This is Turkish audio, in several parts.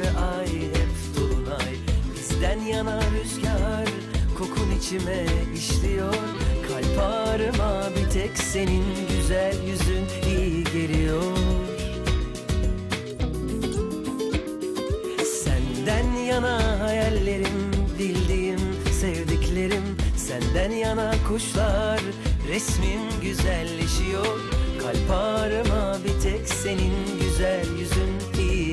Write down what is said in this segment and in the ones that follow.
ve ay hep dolunay. Bizden yana rüzgar kokun içime işliyor. Kalp ağrıma bir tek senin güzel yüzün iyi geliyor. Senden yana hayallerim bildiğim sevdiklerim. Senden yana kuşlar resmim güzelleşiyor. Kalp ağrıma bir tek senin güzel yüzün iyi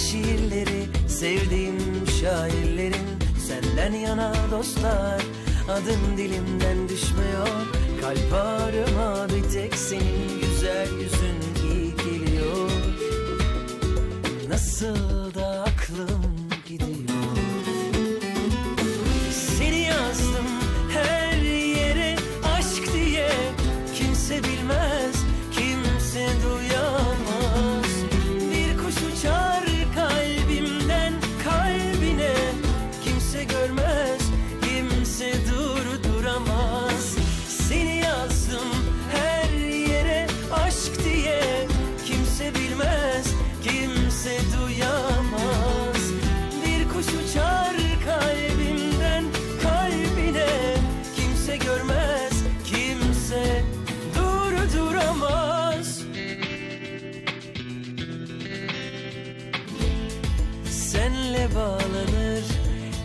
şiirleri sevdiğim şairlerin Senden yana dostlar. Adın dilimden düşmüyor Kalp ağrıma bir tek senin güzel yüzün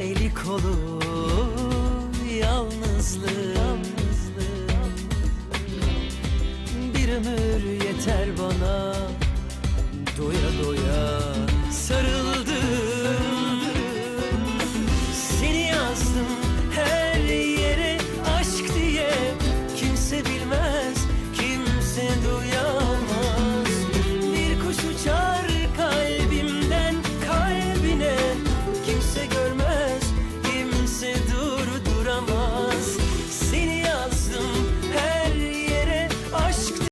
eli kolu yalnızlık.